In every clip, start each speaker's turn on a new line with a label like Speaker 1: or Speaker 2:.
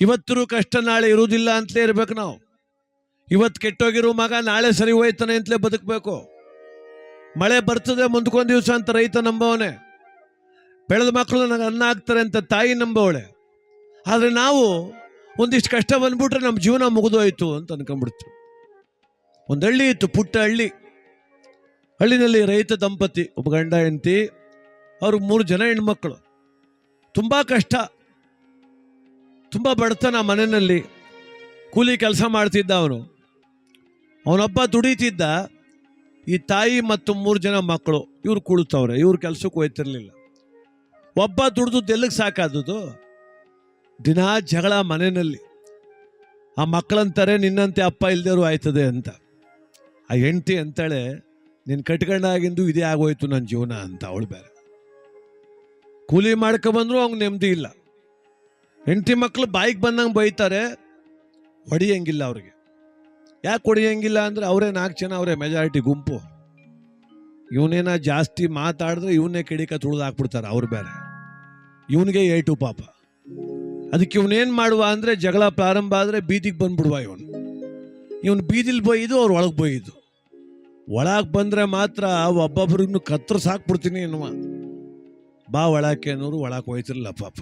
Speaker 1: ಇವತ್ತರೂ ಕಷ್ಟ, ನಾಳೆ ಇರುವುದಿಲ್ಲ ಅಂತಲೇ ಇರ್ಬೇಕು ನಾವು. ಇವತ್ತು ಕೆಟ್ಟೋಗಿರೋ ಮಗ ನಾಳೆ ಸರಿ ಹೋಯ್ತಾನೆ ಅಂತಲೇ ಬದುಕಬೇಕು. ಮಳೆ ಬರ್ತದೆ ಮುಂದ್ಕೊಂಡು ದಿವಸ ಅಂತ ರೈತ ನಂಬವನೆ. ಬೆಳೆದ ಮಕ್ಕಳು ನನಗೆ ಅನ್ನ ಆಗ್ತಾರೆ ಅಂತ ತಾಯಿ ನಂಬವಳೆ ಆದರೆ ನಾವು ಒಂದಿಷ್ಟು ಕಷ್ಟ ಬಂದ್ಬಿಟ್ರೆ ನಮ್ಮ ಜೀವನ ಮುಗಿದೋಯ್ತು ಅಂತ ಅನ್ಕೊಂಡ್ಬಿಡ್ತು ಒಂದು ಹಳ್ಳಿ ಇತ್ತು, ಪುಟ್ಟ ಹಳ್ಳಿ. ಹಳ್ಳಿನಲ್ಲಿ ರೈತ ದಂಪತಿ, ಒಬ್ಬ ಗಂಡ ಹೆಂಡತಿ ಅವ್ರಿಗೆ ಮೂರು ಜನ ಹೆಣ್ಮಕ್ಳು. ತುಂಬ ಕಷ್ಟ. ತುಂಬ ಬಡತನ ಮನೆಯಲ್ಲಿ. ಕೂಲಿ ಕೆಲಸ ಮಾಡ್ತಿದ್ದ ಅವನು. ಅವನೊಬ್ಬ ದುಡಿತಿದ್ದ. ಈ ತಾಯಿ ಮತ್ತು ಮೂರು ಜನ ಮಕ್ಕಳು, ಇವ್ರು ಕುಳಿತವ್ರೆ ಇವ್ರ ಕೆಲಸಕ್ಕೆ ಹೋಯ್ತಿರ್ಲಿಲ್ಲ. ಒಬ್ಬ ದುಡ್ದು ಎಲ್ಲಿಗೆ ಸಾಕಾದದು ದಿನಾ ಜಗಳ ಮನೆಯಲ್ಲಿ. ಆ ಮಕ್ಕಳಂತಾರೆ ನಿನ್ನಂತೆ ಅಪ್ಪ ಇಲ್ದೇರು ಆಯ್ತದೆ ಅಂತ. ಆ ಹೆಂಡತಿ ಅಂತಾಳೆ ನಿನ್ನ ಕಟ್ಕೊಂಡಾಗಿಂದು ಇದೇ ಆಗೋಯ್ತು ನನ್ನ ಜೀವನ ಅಂತ ಅವಳು ಬೇರೆ. ಕೂಲಿ ಮಾಡ್ಕೊಬಂದ್ರು ಅವ್ನಿಗೆ ನೆಮ್ಮದಿ ಇಲ್ಲ. ಹೆಂಡತಿ ಮಕ್ಕಳು ಬಾಯಿಗೆ ಬಂದಂಗೆ ಬೈತಾರೆ, ಹೊಡಿಯಂಗಿಲ್ಲ ಅವ್ರಿಗೆ. ಯಾಕೆ ಹೊಡಿಯಂಗಿಲ್ಲ ಅಂದರೆ ಅವರೇ ನಾಲ್ಕು ಜನ ಅವರೇ ಮೆಜಾರಿಟಿ ಗುಂಪು. ಇವನೇನ ಜಾಸ್ತಿ ಮಾತಾಡಿದ್ರೆ ಇವನ್ನೇ ಕಿಡಿಕ ತುಳಿದು ಹಾಕ್ಬಿಡ್ತಾರೆ ಅವ್ರು ಬೇರೆ ಇವನಿಗೆ ಏಟು ಪಾಪ. ಅದಕ್ಕೆ ಇವನೇನು ಮಾಡುವ ಅಂದರೆ ಜಗಳ ಪ್ರಾರಂಭ ಆದರೆ ಬೀದಿಗೆ ಬಂದ್ಬಿಡುವ ಇವನು. ಇವನು ಬೀದಿಲಿ ಬೈದು ಅವ್ರು ಒಳಗೆ ಬೈದು. ಒಳಗೆ ಬಂದರೆ ಮಾತ್ರ ಒಬ್ಬೊಬ್ರಿಗೂ ಕತ್ರ ಸಾಕ್ಬಿಡ್ತೀನಿ ಎನ್ನುವ. ಬಾ ಒಳಕ್ಕೆ ಅನ್ನೋರು ಒಳಕ್ಕೆ ಹೋಯ್ತಿರಲ್ಲ ಪಾಪ.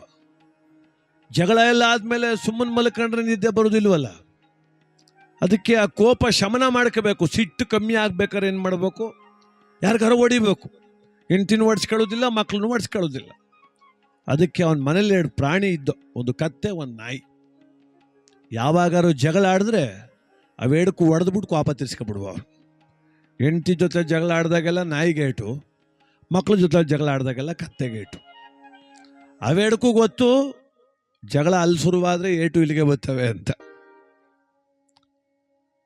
Speaker 1: ಜಗಳ ಎಲ್ಲ ಆದಮೇಲೆ ಸುಮ್ಮನೆ ಮಲ್ಕೊಂಡ್ರೆ ನಿದ್ದೆ ಬರೋದಿಲ್ವಲ್ಲ? ಅದಕ್ಕೆ ಆ ಕೋಪ ಶಮನ ಮಾಡ್ಕೋಬೇಕು. ಸಿಟ್ಟು ಕಮ್ಮಿ ಆಗ್ಬೇಕಾದ್ರೆ ಏನು ಮಾಡಬೇಕು? ಯಾರಿಗಾರ ಹೊಡಿಬೇಕು. ಹೆಂಡ್ತಿನೂ ಹೊಡ್ಸ್ಕೊಳ್ಳೋದಿಲ್ಲ ಮಕ್ಕಳನ್ನು ಹೊಡ್ಸ್ಕೊಳ್ಳೋದಿಲ್ಲ ಅದಕ್ಕೆ ಅವನ ಮನೇಲಿ ಎರಡು ಪ್ರಾಣಿ ಇದ್ದ, ಒಂದು ಕತ್ತೆ, ಒಂದು ನಾಯಿ. ಯಾವಾಗಾರು ಜಗಳ ಆಡಿದ್ರೆ ಅವೇಡಕ್ಕೂ ಒಡೆದ್ಬಿಟ್ಟು ಕೋಪ ತಿರ್ಸ್ಕೊಬಿಡುವ ಅವ್ರು ಹೆಂಡತಿ ಜೊತೆ ಜಗಳ ಆಡಿದಾಗೆಲ್ಲ ನಾಯಿಗೆ ಏಟು ಮಕ್ಕಳ ಜೊತೆ ಜಗಳ ಆಡಿದಾಗೆಲ್ಲ ಕತ್ತೆಗೆ ಏಟು. ಅವೇಡಕ್ಕೂ ಗೊತ್ತು ಜಗಳ ಅಲ್ಲಿ ಶುರುವಾದ್ರೆ ಏಟು ಇಲ್ಲಿಗೆ ಬರ್ತವೆ ಅಂತ.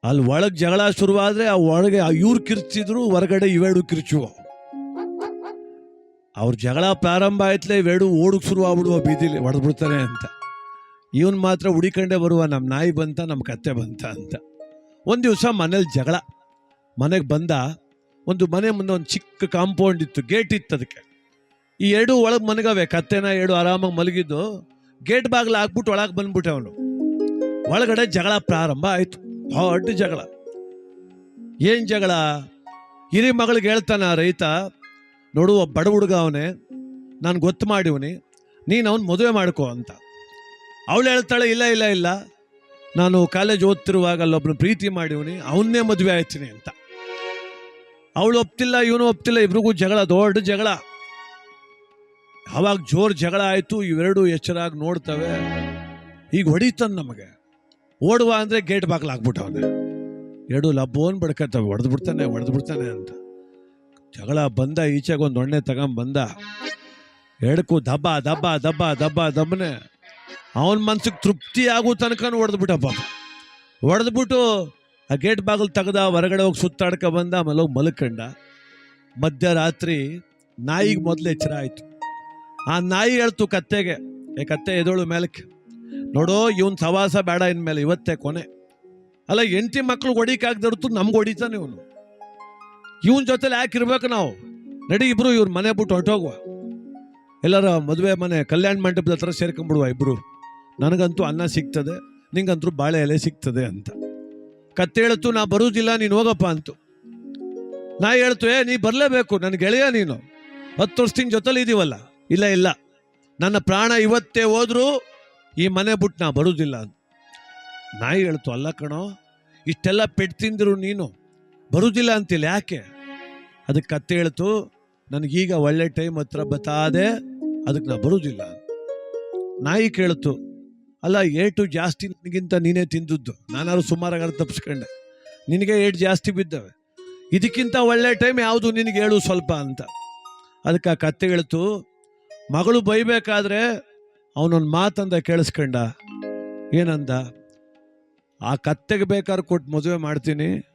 Speaker 1: ಅಲ್ಲಿ ಒಳಗೆ ಜಗಳ ಶುರುವಾದ್ರೆ ಆ ಒಳಗೆ ಇವ್ರು ಕಿರ್ಚಿದ್ರು ಹೊರಗಡೆ ಇವೆರಡು ಕಿರ್ಚುವ. ಅವ್ರ ಜಗಳ ಪ್ರಾರಂಭ ಆಯ್ತಲೇ ಇವೆರಡು ಓಡಕ್ಕೆ ಶುರು ಆಗ್ಬಿಡುವ ಬೀದಿಲಿ ಹೊಡೆದ್ಬಿಡ್ತಾನೆ ಅಂತ. ಇವನ್ ಮಾತ್ರ ಹುಡಿಕಂಡೆ ಬರುವ ನಮ್ಮ ನಾಯಿ ಬಂತ ನಮ್ಮ ಕತ್ತೆ ಬಂತ ಅಂತ. ಒಂದು ದಿವಸ ಮನೇಲಿ ಜಗಳ. ಮನೆಗೆ ಬಂದ, ಒಂದು ಮನೆ ಮುಂದೆ ಒಂದು ಚಿಕ್ಕ ಕಾಂಪೌಂಡ್ ಇತ್ತು, ಗೇಟ್ ಇತ್ತು ಅದಕ್ಕೆ ಈ ಎರಡು ಒಳಗೆ ಮನಗವೆ, ಕತ್ತೆನ ಎರಡು ಆರಾಮಾಗಿ ಮಲಗಿದ್ದು ಗೇಟ್ ಬಾಗಿಲು ಹಾಕ್ಬಿಟ್ಟು ಒಳಗೆ ಬಂದ್ಬಿಟ್ಟೆ ಅವನು. ಒಳಗಡೆ ಜಗಳ ಪ್ರಾರಂಭ ಆಯಿತು. ದೊಡ್ಡ ಜಗಳ. ಏನ್ ಜಗಳ? ಹಿರಿ ಮಗಳಿಗೆ ಹೇಳ್ತಾನ ರೈತ, ನೋಡು ಬಡ ಹುಡುಗ ಅವನೇ, ನಾನು ಗೊತ್ತು ಮಾಡಿವನಿ, ನೀನು ಅವನು ಮದುವೆ ಮಾಡ್ಕೋ ಅಂತ. ಅವಳು ಹೇಳ್ತಾಳೆ, ಇಲ್ಲ ಇಲ್ಲ ಇಲ್ಲ. ನಾನು ಕಾಲೇಜ್ ಓದ್ತಿರುವಾಗ ಅಲ್ಲೊಬ್ನ ಪ್ರೀತಿ ಮಾಡಿವನಿ, ಅವನ್ನೇ ಮದುವೆ ಆಯ್ತೀನಿ ಅಂತ. ಅವಳು ಒಪ್ತಿಲ್ಲ, ಇವನು ಒಪ್ತಿಲ್ಲ, ಇಬ್ರಿಗೂ ಜಗಳ, ದೊಡ್ಡ ಜಗಳ. ಅವಾಗ ಜೋರ್ ಜಗಳ ಆಯ್ತು, ಇವೆರಡು ಎಚ್ಚರಾಗಿ ನೋಡ್ತವೆ. ಈಗ ಹೊಡಿತಾನೆ ನಮಗೆ. ಓಡುವ ಅಂದ್ರೆ ಗೇಟ್ ಬಾಗಿಲು ಹಾಕ್ಬಿಟ್ಟವನೆ ಎರಡು ಲಬ್ಬೋನ್ ಬಡ್ಕತ್ತವೆ ಹೊಡೆದು ಬಿಡ್ತಾನೆ ಹೊಡೆದು ಬಿಡ್ತಾನೆ ಅಂತ. ಜಗಳ ಬಂದ, ಈಚೆಗೆ ಒಂದು ಒಣ್ಣೆ ತಗೊಂಬಂದ ಬಂದ. ಎಡಕ್ಕೂ ದಬ್ಬ ದಬ್ಬ ದಬ್ಬ ದಬ್ಬ, ದಬ್ಬನೆ. ಅವನ ಮನ್ಸಿಗೆ ತೃಪ್ತಿ ಆಗೋ ತನಕ ಹೊಡೆದ್ಬಿಟ್ಟ ಪಾಪ ಹೊಡೆದ್ಬಿಟ್ಟು ಆ ಗೇಟ್ ಬಾಗಿಲು ತೆಗ್ದ ಹೊರಗಡೆ ಹೋಗಿ ಸುತ್ತಾಡ್ಕ ಬಂದ, ಆಮೇಲೆ ಹೋಗಿ ಮಲ್ಕಂಡ. ಮಧ್ಯರಾತ್ರಿ ನಾಯಿಗೆ ಮೊದಲು ಎಚ್ಚರ ಆಯ್ತು. ಆ ನಾಯಿ ಹೇಳ್ತು ಕತ್ತೆಗೆ, ಏ ಕತ್ತೆ, ಎದೋಳು ಮೇಲಕ್ಕೆ. ನೋಡೋ, ಇವನ್ ಸವಾಸ ಬೇಡ ಇನ್ಮೇಲೆ, ಇವತ್ತೇ ಕೊನೆ. ಅಲ್ಲ ಎಂಟಿ ಮಕ್ಳು ಹೊಡಿಕಾಗ್ದಿರ್ತು ನಮ್ಗೆ ಹೊಡಿತಾನೆ ಇವನು. ಇವನ್ ಜೊತೆಲಿ ಯಾಕೆ ಇರ್ಬೇಕು ನಾವು? ನಡಿ, ಇಬ್ರು ಇವ್ರ ಮನೆ ಬಿಟ್ಟು ಹೊರಟೋಗುವ. ಎಲ್ಲರ ಮದುವೆ ಮನೆ, ಕಲ್ಯಾಣ ಮಂಟಪದ ಹತ್ರ ಸೇರ್ಕೊಂಡ್ಬಿಡುವ ಇಬ್ರು. ನನಗಂತೂ ಅನ್ನ ಸಿಗ್ತದೆ, ನಿಂಗಂತೂ ಬಾಳೆ ಎಲೆ ಸಿಗ್ತದೆ ಅಂತ. ಕತ್ತೆ ಹೇಳ್ತು, ನಾ ಬರುವುದಿಲ್ಲ ನೀನು ಹೋಗಪ್ಪ ಅಂತು. ನಾ ಹೇಳ್ತು, ಏ, ನೀ ಬರಲೇಬೇಕು ನನ್ನ ಗೆಳೆಯ ನೀನು. ಹತ್ತು ವರ್ಷದಿಂದ ಜೊತೆಲಿ ಇದೀವಲ್ಲ. ಇಲ್ಲ ಇಲ್ಲ. ನನ್ನ ಪ್ರಾಣ ಇವತ್ತೇ ಹೋದರೂ ಈ ಮನೆ ಬಿಟ್ಟು ನಾ ಬರುವುದಿಲ್ಲ ಅಂತ. ನಾಯಿ ಹೇಳ್ತು, ಅಲ್ಲ ಕಣೋ, ಇಷ್ಟೆಲ್ಲ ಪೆಟ್ಟು ತಿಂದ್ರು ನೀನು ಬರುವುದಿಲ್ಲ ಅಂತಿಲ್ಲ, ಯಾಕೆ? ಅದಕ್ಕೆ ಕತ್ತೆ ಹೇಳ್ತು, ನನಗೀಗ ಒಳ್ಳೆ ಟೈಮ್ ಹತ್ರ ಬತ್ತಾದೆ ಅದಕ್ಕೆ ನಾ ಬರುವುದಿಲ್ಲ ನಾಯಿ ಕೇಳ್ತು, ಅಲ್ಲ, ಏಟು ಜಾಸ್ತಿ ನನಗಿಂತ ನೀನೇ ತಿಂದದ್ದು? ನಾನಾದ್ರು ಸುಮಾರಾಗ ತಪ್ಪಿಸ್ಕೊಂಡೆ ನಿನಗೆ ಏಟು ಜಾಸ್ತಿ ಬಿದ್ದವೆ. ಇದಕ್ಕಿಂತ ಒಳ್ಳೆ ಟೈಮ್ ಯಾವುದು ನಿನಗೆ ಹೇಳು ಸ್ವಲ್ಪ ಅಂತ. ಅದಕ್ಕೆ ಆ ಕತ್ತೆ ಹೇಳ್ತು ಮಗಳು ಬೈಬೇಕಾದ್ರೆ ಅವನೊಂದು ಮಾತಂದ ಕೇಳಿಸ್ಕೊಂಡ. ಏನಂದ? ಆ ಕತ್ತೆಗೆ ಬೇಕಾದ್ರೆ ಕೊಟ್ಟು ಮದುವೆ ಮಾಡ್ತೀನಿ.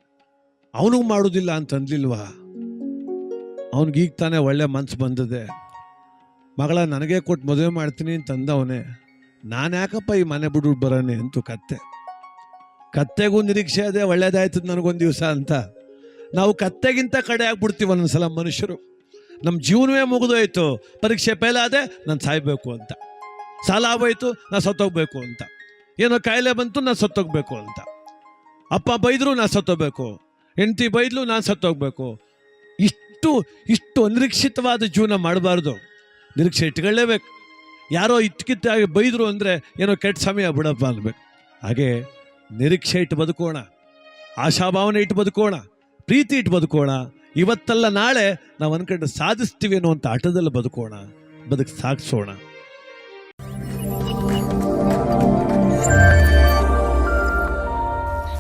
Speaker 1: ಅವನಿಗೆ ಮಾಡೋದಿಲ್ಲ ಅಂತ ಅಂದಿಲ್ವಾ ಅವನಿಗೀಗ ತಾನೇ ಒಳ್ಳೆ ಮನ್ಸು ಬಂದಿದೆ. ಮಗಳ ನನಗೆ ಕೊಟ್ಟು ಮದುವೆ ಮಾಡ್ತೀನಿ ಅಂತ ಅಂದವನೇ ನಾನು ಯಾಕಪ್ಪ ಈ ಮನೆ ಬಿಡ್ಬಿಟ್ಟು ಬರೋನೆ ಅಂತು ಕತ್ತೆ. ಕತ್ತೆಗೂ ನಿರೀಕ್ಷೆ ಅದೇ ಒಳ್ಳೇದಾಯ್ತದ ನನಗೊಂದು ದಿವಸ ಅಂತ. ನಾವು ಕತ್ತೆಗಿಂತ ಕಡೆ ಆಗ್ಬಿಡ್ತೀವಿ ಒಂದೊಂದ್ಸಲ ಮನುಷ್ಯರು. ನಮ್ಮ ಜೀವನವೇ ಮುಗಿದೋಯ್ತು. ಪರೀಕ್ಷೆ ಫೇಲ್ ಆದೆ ನಾನು ಸಾಯ್ಬೇಕು ಅಂತ. ಸಾಲ ಆಗೋಯ್ತು, ನಾನು ಸತ್ತೋಗ್ಬೇಕು ಅಂತ. ಏನೋ ಕಾಯಿಲೆ ಬಂತು, ನಾನು ಸತ್ತೋಗ್ಬೇಕು ಅಂತ. ಅಪ್ಪ ಬೈದ್ರು ನಾನು ಸತ್ತೋಗ್ಬೇಕು. ಹೆಂಡತಿ ಬೈದ್ಲು ನಾನು ಸತ್ತೋಗ್ಬೇಕು. ಇಷ್ಟು ಇಷ್ಟು ಅನಿರೀಕ್ಷಿತವಾದ ಜೀವನ ಮಾಡಬಾರ್ದು. ನಿರೀಕ್ಷೆ ಇಟ್ಕೊಳ್ಳೇಬೇಕು. ಯಾರೋ ಇತ್ಕಿತ್ತಾಗಿ ಬೈದ್ರು ಅಂದರೆ ಏನೋ ಕೆಟ್ಟ ಸಮಯ ಬಿಡಪ್ಪ ಅನ್ಬೇಕು. ಹಾಗೆ ನಿರೀಕ್ಷೆ ಇಟ್ಟು ಬದುಕೋಣ. ಆಶಾಭಾವನೆ ಇಟ್ಟು ಬದುಕೋಣ. ಪ್ರೀತಿ ಇಟ್ಟು ಬದುಕೋಣ. ಇವತ್ತಲ್ಲ ನಾಳೆ ನಾವು ಅನ್ಕೊಂಡು ಸಾಧಿಸ್ತೀವಿ ಅನ್ನುವಂಥ ಆಟದಲ್ಲಿ ಬದುಕೋಣ ಬದುಕು ಸಾಗಿಸೋಣ.